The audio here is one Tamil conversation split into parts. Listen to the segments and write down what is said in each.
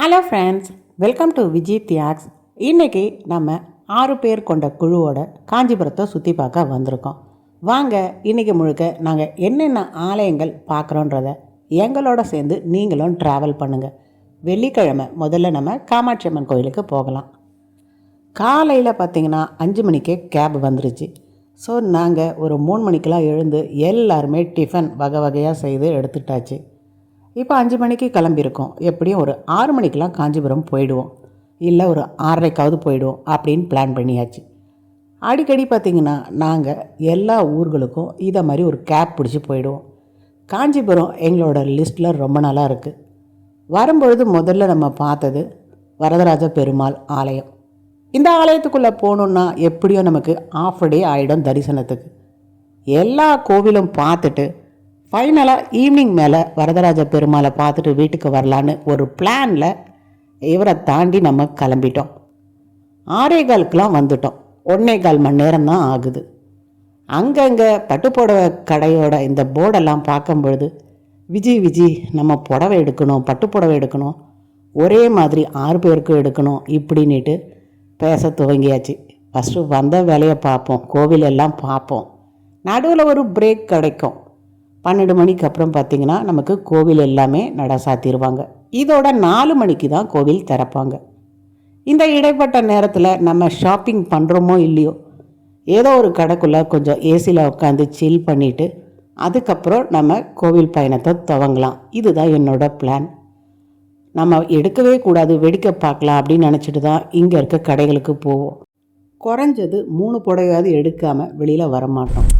Hello friends welcome to Vijay தியாக்ஸ் இன்றைக்கி நம்ம ஆறு பேர் கொண்ட குழுவோட காஞ்சிபுரத்தை சுற்றி பார்க்க வந்திருக்கோம். வாங்க இன்றைக்கி முழுக்க நாங்கள் என்னென்ன ஆலயங்கள் பார்க்குறோன்றத எங்களோட சேர்ந்து நீங்களும் ட்ராவல் பண்ணுங்கள் வெள்ளிக்கிழமை முதல்ல நம்ம காமாட்சி அம்மன் கோயிலுக்கு போகலாம். காலையில் பார்த்தீங்கன்னா அஞ்சு மணிக்கே கேப் வந்துருச்சு. ஸோ நாங்கள் ஒரு மூணு மணிக்கெலாம் எழுந்து எல்லாருமே டிஃபன் வகை வகையாக செய்து எடுத்துட்டாச்சு. இப்போ அஞ்சு மணிக்கு கிளம்பியிருக்கோம். எப்படியும் ஒரு ஆறு மணிக்கெலாம் காஞ்சிபுரம் போயிடுவோம். இல்லை ஒரு ஆறரைக்காவது போயிடுவோம் அப்படின்னு பிளான் பண்ணியாச்சு. அடிக்கடி பார்த்திங்கன்னா நாங்கள் எல்லா ஊர்களுக்கும் இதை மாதிரி ஒரு கேப் பிடிச்சி போயிடுவோம். காஞ்சிபுரம் எங்களோட லிஸ்ட்டில் ரொம்ப நல்லா இருக்குது வரும்பொழுது முதல்ல நம்ம பார்த்தது வரதராஜ பெருமாள் ஆலயம். இந்த ஆலயத்துக்குள்ளே போகணுன்னா எப்படியோ நமக்கு ஆஃப் டே ஆகிடும் தரிசனத்துக்கு. எல்லா கோவிலும் பார்த்துட்டு ஃபைனலாக ஈவினிங் மேலே வரதராஜ பெருமாளை பார்த்துட்டு வீட்டுக்கு வரலான்னு ஒரு பிளானில் இவரை தாண்டி நம்ம கிளம்பிட்டோம். ஆறே காலுக்கெலாம் வந்துட்டோம். ஒன்னே கால் மணி நேரம் தான் ஆகுது. அங்கங்கே பட்டுப்புடவை கடையோட இந்த போர்டெல்லாம் பார்க்கும் பொழுது விஜி விஜி நம்ம புடவை எடுக்கணும் பட்டுப்புடவை எடுக்கணும் ஒரே மாதிரி ஆறு பேருக்கும் எடுக்கணும் இப்படின்னுட்டு பேச துவங்கியாச்சு. ஃபஸ்ட்டு வந்த வேலையை பார்ப்போம் கோவிலெல்லாம் பார்ப்போம். நடுவில் ஒரு பிரேக் கிடைக்கும். பன்னெண்டு மணிக்கு அப்புறம் பார்த்திங்கன்னா நமக்கு கோவில் எல்லாமே நட சாத்திடுவாங்க இதோட நாலு மணிக்கு தான் கோவில் திறப்பாங்க. இந்த இடைப்பட்ட நேரத்தில் நம்ம ஷாப்பிங் பண்ணுறோமோ இல்லையோ ஏதோ ஒரு கடைக்குள்ளே கொஞ்சம் ஏசியில் உட்காந்து சில் பண்ணிவிட்டு அதுக்கப்புறம் நம்ம கோவில் பயணத்தை துவங்கலாம். இதுதான் என்னோட பிளான் நம்ம எடுக்கவே கூடாது வெடிக்க பார்க்கலாம் அப்படின்னு நினச்சிட்டு தான் இங்கே இருக்க கடைகளுக்கு போவோம். குறைஞ்சது மூணு புடவையாவது எடுக்காமல் வெளியில் வரமாட்டோம்.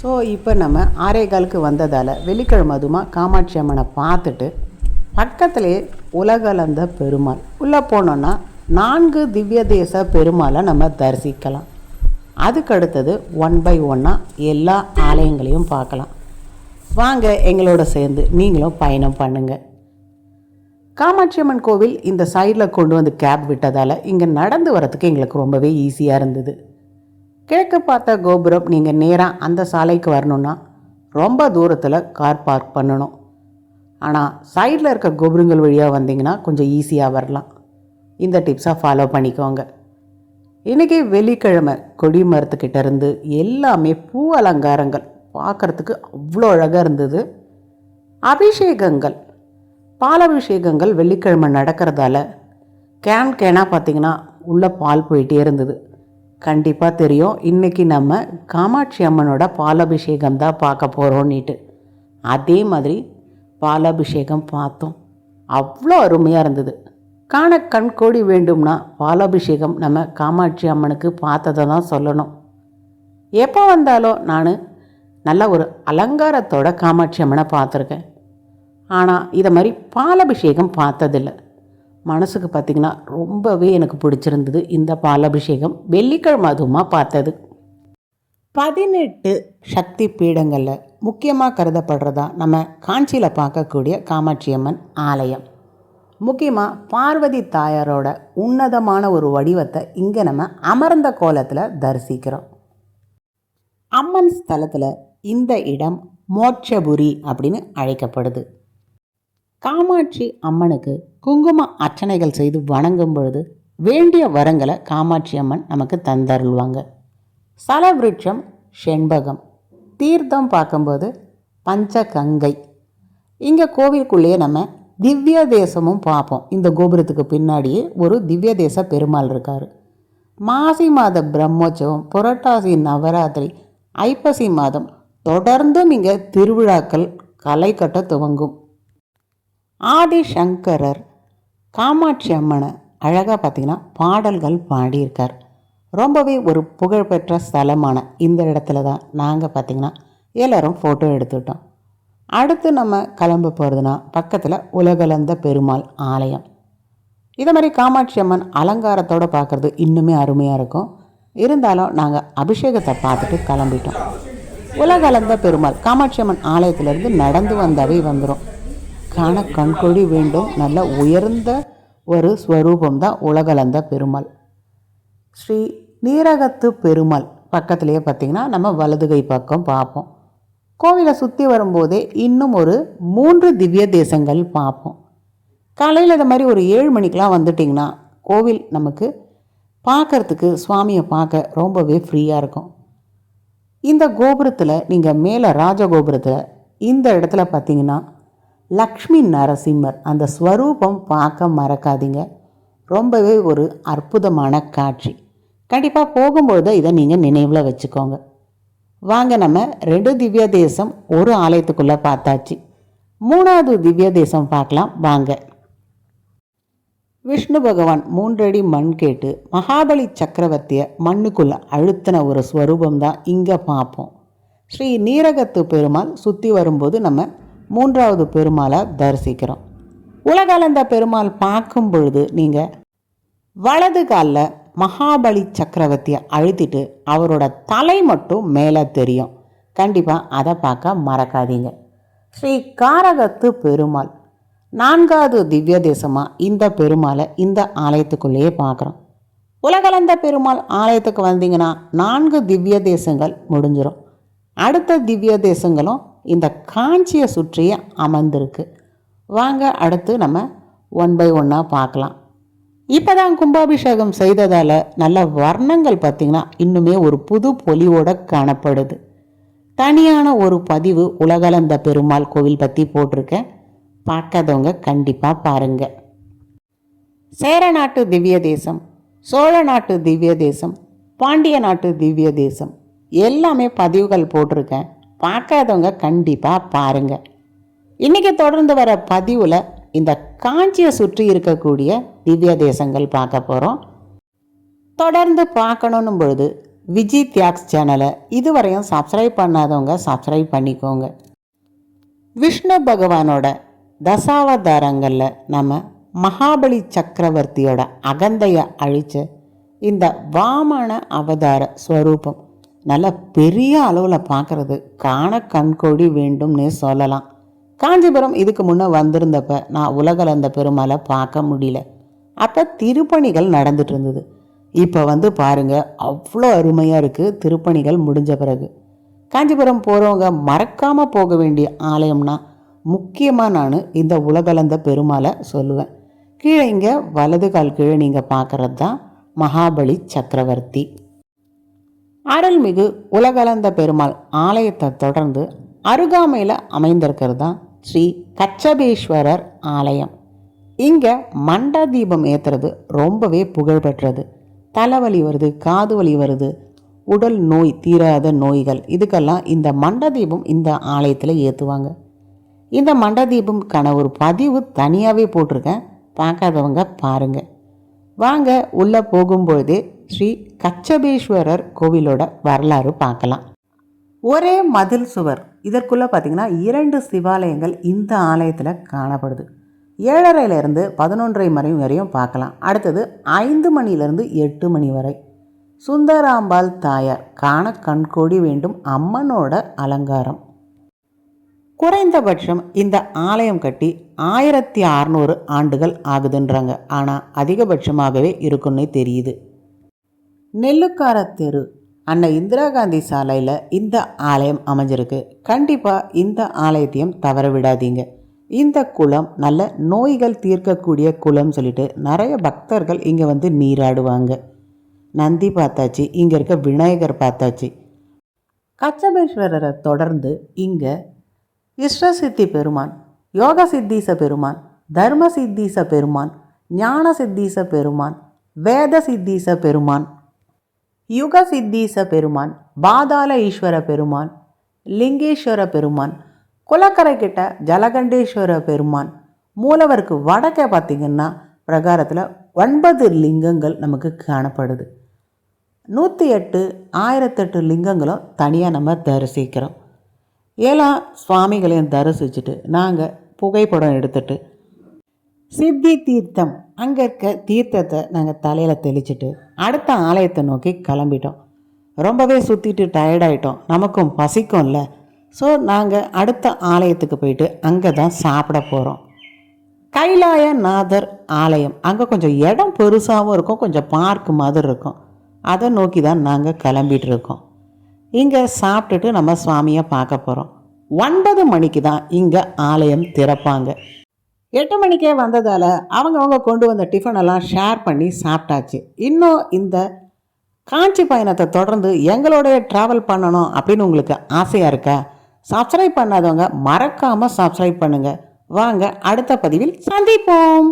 ஸோ இப்போ நம்ம ஆரேகாலுக்கு வந்ததால் வெள்ளிக்கிழமை அதுமா காமாட்சி அம்மனை பார்த்துட்டு பக்கத்துலேயே உலகலந்த பெருமாள். உள்ளே போனோன்னா நான்கு திவ்ய தேச பெருமாளை நம்ம தரிசிக்கலாம். அதுக்கு அடுத்தது ஒன் பை ஒன்னாக எல்லா ஆலயங்களையும் பார்க்கலாம். வாங்க எங்களோட சேர்ந்து நீங்களும் பயணம் பண்ணுங்கள் காமாட்சி அம்மன் கோவில் இந்த சைடில் கொண்டு வந்து கேப் விட்டதால் இங்கே நடந்து வரத்துக்கு எங்களுக்கு ரொம்பவே ஈஸியாக இருந்தது. கிழக்கு பார்த்த கோபுரம் நீங்கள் நேராக அந்த சாலைக்கு வரணுன்னா ரொம்ப தூரத்தில் கார் பார்க் பண்ணணும். ஆனால் சைடில் இருக்க கோபுரங்கள் வழியாக வந்தீங்கன்னா கொஞ்சம் ஈஸியாக வரலாம். இந்த டிப்ஸாக ஃபாலோ பண்ணிக்கோங்க. இன்றைக்கி வெள்ளிக்கிழமை கொடி மரத்துக்கிட்ட இருந்து எல்லாமே பூ அலங்காரங்கள் பார்க்குறதுக்கு அவ்வளோ அழகாக இருந்தது. அபிஷேகங்கள். பாலபிஷேகங்கள் வெள்ளிக்கிழமை நடக்கிறதால கேன் கேனாக பார்த்திங்கன்னா உள்ளே பால் போயிட்டே இருந்தது. கண்டிப்பாக தெரியும். இன்றைக்கி நம்ம காமாட்சி அம்மனோட பாலாபிஷேகம் தான் பார்க்க போகிறோன்னிட்டு அதே மாதிரி பாலாபிஷேகம் பார்த்தோம். அவ்வளோ அருமையாக இருந்தது. காண கண்கோடி வேண்டும்னா பாலாபிஷேகம் நம்ம காமாட்சி அம்மனுக்கு பார்த்ததை தான் சொல்லணும். எப்போ வந்தாலும் நான் நல்ல ஒரு அலங்காரத்தோட காமாட்சி அம்மனை பார்த்துருக்கேன். ஆனால் இதை மாதிரி பாலாபிஷேகம் பார்த்ததில்லை. மனசுக்கு பார்த்திங்கன்னா ரொம்பவே எனக்கு பிடிச்சிருந்தது இந்த பாலாபிஷேகம். வெள்ளிக்கிழமை அதுவுமா பார்த்தது. பதினெட்டு சக்தி பீடங்களில் முக்கியமாக கருதப்படுறதா நம்ம காஞ்சியில் பார்க்கக்கூடிய காமாட்சி அம்மன் ஆலயம். முக்கியமாக பார்வதி தாயாரோட உன்னதமான ஒரு வடிவத்தை இங்கே நம்ம அமர்ந்த கோலத்தில் தரிசிக்கிறோம். அம்மன் ஸ்தலத்தில் இந்த இடம் மோட்சபுரி அப்படின்னு அழைக்கப்படுது. காமாட்சி அம்மனுக்கு குங்கும அர்ச்சனைகள் செய்து வணங்கும் பொழுது வேண்டிய வரங்களை காமாட்சி அம்மன் நமக்கு தந்தருள்வாங்க. சலவிருட்சம் செண்பகம் தீர்த்தம் பார்க்கும்போது பஞ்சகங்கை. இங்கே கோவிலுக்குள்ளேயே நம்ம திவ்ய தேசமும் பார்ப்போம். இந்த கோபுரத்துக்கு பின்னாடியே ஒரு திவ்ய தேச பெருமாள் இருக்கார். மாசி மாத பிரம்மோற்சவம் புரட்டாசி நவராத்திரி ஐப்பசி மாதம் தொடர்ந்தும் இங்கே திருவிழாக்கள் களை கட்ட துவங்கும். ஆதிசங்கரர் காமாட்சி அம்மனை அழகாக பார்த்திங்கன்னா பாடல்கள் பாடியிருக்கார். ரொம்பவே ஒரு புகழ்பெற்ற ஸ்தலமான இந்த இடத்துல தான் நாங்கள் பார்த்திங்கன்னா எல்லோரும் ஃபோட்டோ எடுத்துட்டோம் அடுத்து நம்ம கிளம்ப போகிறதுனா பக்கத்தில் உலகலந்த பெருமாள் ஆலயம். இதை மாதிரி காமாட்சி அம்மன் அலங்காரத்தோடு பார்க்குறது இன்னுமே அருமையாக இருக்கும். இருந்தாலும் நாங்கள் அபிஷேகத்தை பார்த்துட்டு கிளம்பிட்டோம். உலகலந்த பெருமாள் காமாட்சி அம்மன் ஆலயத்திலேருந்து நடந்து வந்தாவே வந்துடும் காண கண்கொழி வேண்டும். நல்ல உயர்ந்த ஒரு ஸ்வரூபம் தான் உலகளந்த பெருமாள். ஸ்ரீ நீரகத்து பெருமாள் பக்கத்துலேயே பார்த்திங்கன்னா நம்ம வலதுகை பக்கம் பார்ப்போம் கோவிலை சுற்றி வரும்போதே இன்னும் ஒரு மூன்று திவ்ய தேசங்கள் பார்ப்போம் காலையில் இந்த மாதிரி ஒரு ஏழு மணிக்கெலாம் வந்துட்டிங்கன்னா கோவில் நமக்கு பார்க்கறதுக்கு சுவாமியை பார்க்க ரொம்பவே ஃப்ரீயாக இருக்கும். இந்த கோபுரத்தில் நீங்கள் மேலே ராஜகோபுரத்தில் இந்த இடத்துல பார்த்தீங்கன்னா லக்ஷ்மி நரசிம்மர். அந்த ஸ்வரூபம் பார்க்க மறக்காதீங்க. ரொம்பவே ஒரு அற்புதமான காட்சி. கண்டிப்பாக போகும்பொழுது இதை நீங்கள் நினைவில் வச்சுக்கோங்க. வாங்க நம்ம ரெண்டு திவ்ய தேசம் ஒரு ஆலயத்துக்குள்ளே பார்த்தாச்சு. மூணாவது திவ்ய தேசம் பார்க்கலாம். வாங்க. விஷ்ணு பகவான் மூன்றடி மண் கேட்டு மகாபலி சக்கரவர்த்தியை மண்ணுக்குள்ளே அழுத்தின ஒரு ஸ்வரூபம் தான் இங்கே பார்ப்போம். ஸ்ரீ நீரகத்து பெருமாள் சுற்றி வரும்போது நம்ம மூன்றாவது பெருமாளை தரிசிக்கிறோம். உலகளந்த பெருமாள் பார்க்கும் பொழுது நீங்கள் வலது காலில் மகாபலி சக்கரவர்த்தியை அழுத்திட்டு அவரோட தலை மட்டும் மேலே தெரியும். கண்டிப்பாக அதை பார்க்க மறக்காதீங்க. ஸ்ரீ காரகத்து பெருமாள். நான்காவது திவ்ய தேசமாக இந்த பெருமாளை இந்த ஆலயத்துக்குள்ளேயே பார்க்குறோம். உலகளந்த பெருமாள் ஆலயத்துக்கு வந்தீங்கன்னா நான்கு திவ்ய தேசங்கள் முடிஞ்சிடும் அடுத்த திவ்ய தேசங்களும் இந்த காஞ்சியை சுற்றியே அமர்ந்திருக்கு. வாங்க அடுத்து நம்ம ஒன் பை ஒன்னாக பார்க்கலாம். இப்போ தான் கும்பாபிஷேகம் செய்ததால் நல்ல வர்ணங்கள் பார்த்திங்கன்னா இன்னுமே ஒரு புது பொலிவோட காணப்படுது. தனியான ஒரு பதிவு உலகளந்த பெருமாள் கோவில் பற்றி போட்டிருக்கேன். பார்க்காதவங்க கண்டிப்பாக பாருங்க. சேர நாட்டு திவ்ய தேசம் சோழ நாட்டு திவ்ய தேசம் பாண்டிய நாட்டு திவ்ய தேசம் எல்லாமே பதிவுகள் போட்டிருக்கேன். பார்க்காதவங்க கண்டிப்பாக பாருங்க. இன்றைக்கி தொடர்ந்து வர பதிவில் இந்த காஞ்சியை சுற்றி இருக்கக்கூடிய திவ்ய தேசங்கள் பார்க்க போகிறோம் தொடர்ந்து பார்க்கணும் பொழுது விஜி தியாக்ஸ் சேனலை இதுவரையும் சப்ஸ்கிரைப் பண்ணாதவங்க சப்ஸ்கிரைப் பண்ணிக்கோங்க. விஷ்ணு பகவானோட தசாவதாரங்களில் நம்ம மகாபலி சக்கரவர்த்தியோட அகந்தையை அழித்து இந்த வாமன அவதார ஸ்வரூபம் நல்லா பெரிய அளவில் பார்க்குறது காண கண்கோடி வேண்டும்னே சொல்லலாம். காஞ்சிபுரம் இதுக்கு முன்னே வந்திருந்தப்ப நான் உலகலந்த பெருமாளை பார்க்க முடியல. அப்போ திருப்பணிகள் நடந்துட்டு இருந்தது. இப்போ வந்து பாருங்கள் அவ்வளோ அருமையாக இருக்குது திருப்பணிகள் முடிஞ்ச பிறகு. காஞ்சிபுரம் போகிறவங்க மறக்காமல் போக வேண்டிய ஆலயம்னா முக்கியமாக நான் இந்த உலகலந்த பெருமாளை சொல்லுவேன். கீழே இங்கே வலது கால் கீழே நீங்கள் பார்க்குறது தான் மகாபலி சக்கரவர்த்தி. அருள்மிகு உலகளந்த பெருமாள் ஆலயத்தை தொடர்ந்து அருகாமையில் அமைந்திருக்கிறது தான் ஸ்ரீ கச்சபேஸ்வரர் ஆலயம். இங்கே மண்ட தீபம் ஏற்றுறது ரொம்பவே புகழ்பெற்றது தலைவலி வருது காது வலி வருது உடல் நோய் தீராத நோய்கள் இதுக்கெல்லாம் இந்த மண்ட தீபம் இந்த ஆலயத்தில் ஏற்றுவாங்க இந்த மண்ட தீபம்க்கான ஒரு பதிவு தனியாகவே போட்டிருக்கேன். பார்க்காதவங்க பாருங்கள் வாங்க உள்ளே போகும்பொழுதே ஸ்ரீ கச்சபேஸ்வரர் கோவிலோட வரலாறு பார்க்கலாம். ஒரே மதில் சுவர். இதற்குள்ளே பார்த்தீங்கன்னா இரண்டு சிவாலயங்கள் இந்த ஆலயத்தில் காணப்படுது. ஏழரையிலேருந்து பதினொன்றரை மணி வரையும் பார்க்கலாம். அடுத்தது ஐந்து மணிலேருந்து எட்டு மணி வரை. சுந்தராம்பாள் தாயார் காண கண்கோடி வேண்டும் அம்மனோட அலங்காரம். குறைந்தபட்சம் இந்த ஆலயம் கட்டி ஆயிரத்தி அறநூறு ஆண்டுகள் ஆகுதுன்றாங்க. ஆனால் அதிகபட்சமாகவே இருக்குன்னே தெரியுது. நெல்லுக்கார தெரு. அன்னை இந்திரா காந்தி சாலையில் இந்த ஆலயம் அமைஞ்சிருக்கு. கண்டிப்பாக இந்த ஆலயத்தையும் தவற விடாதீங்க. இந்த குளம் நல்ல நோய்கள் தீர்க்கக்கூடிய குளம் சொல்லிட்டு நிறைய பக்தர்கள் இங்கே வந்து நீராடுவாங்க. நந்தி பார்த்தாச்சு இங்கே இருக்க விநாயகர் பார்த்தாச்சு. கச்சபேஸ்வரரை தொடர்ந்து இங்கே இஷ்டசித்தி பெருமான் யோக சித்தீச பெருமான் தர்ம சித்தீச பெருமான் ஞான சித்தீச பெருமான் வேத சித்தீச பெருமான் யுக சித்தீச பெருமான் பாதாள ஈஸ்வர பெருமான் லிங்கேஸ்வர பெருமான் குளக்கரை கிட்ட ஜலகண்டேஸ்வர பெருமான் மூலவருக்கு வடக்கே பார்த்திங்கன்னா பிரகாரத்தில் ஒன்பது லிங்கங்கள் நமக்கு காணப்படுது. நூற்றி எட்டு ஆயிரத்தெட்டு லிங்கங்களும் தனியாக நம்ம தரிசிக்கிறோம். எல்லா சுவாமிகளையும் தரிசிச்சுட்டு நாங்கள் புகைப்படம் எடுத்துகிட்டு சித்தி தீர்த்தம் அங்கே இருக்க தீர்த்தத்தை நாங்கள் தலையில் தெளிச்சிட்டு அடுத்த ஆலயத்தை நோக்கி கிளம்பிட்டோம். ரொம்பவே சுற்றிட்டு டயர்டாயிட்டோம் நமக்கும் பசிக்கும்ல ஸோ நாங்கள் அடுத்த ஆலயத்துக்கு போயிட்டு அங்கே தான் சாப்பிட போகிறோம் கைலாயநாதர் ஆலயம். அங்கே கொஞ்சம் இடம் பெருசாகவும் இருக்கும். கொஞ்சம் பார்க் மாதிரி இருக்கும். அதை நோக்கி தான் நாங்கள் கிளம்பிட்டு இருக்கோம். இங்கே சாப்பிட்டுட்டு நம்ம சுவாமியை பார்க்க போகிறோம் ஒன்பது மணிக்கு தான் இங்கே ஆலயம் திறப்பாங்க. எட்டு மணிக்கே வந்ததால் அவங்கவங்க கொண்டு வந்த டிஃபன் எல்லாம் ஷேர் பண்ணி சாப்பிட்டாச்சு. இன்னும் இந்த காஞ்சி பயணத்தை தொடர்ந்து எங்களோடைய ட்ராவல் பண்ணணும் அப்படின்னு உங்களுக்கு ஆசையாக இருக்கா சப்ஸ்கிரைப் பண்ணாதவங்க மறக்காமல் சப்ஸ்கிரைப் பண்ணுங்கள் வாங்க அடுத்த பதிவில் சந்திப்போம்.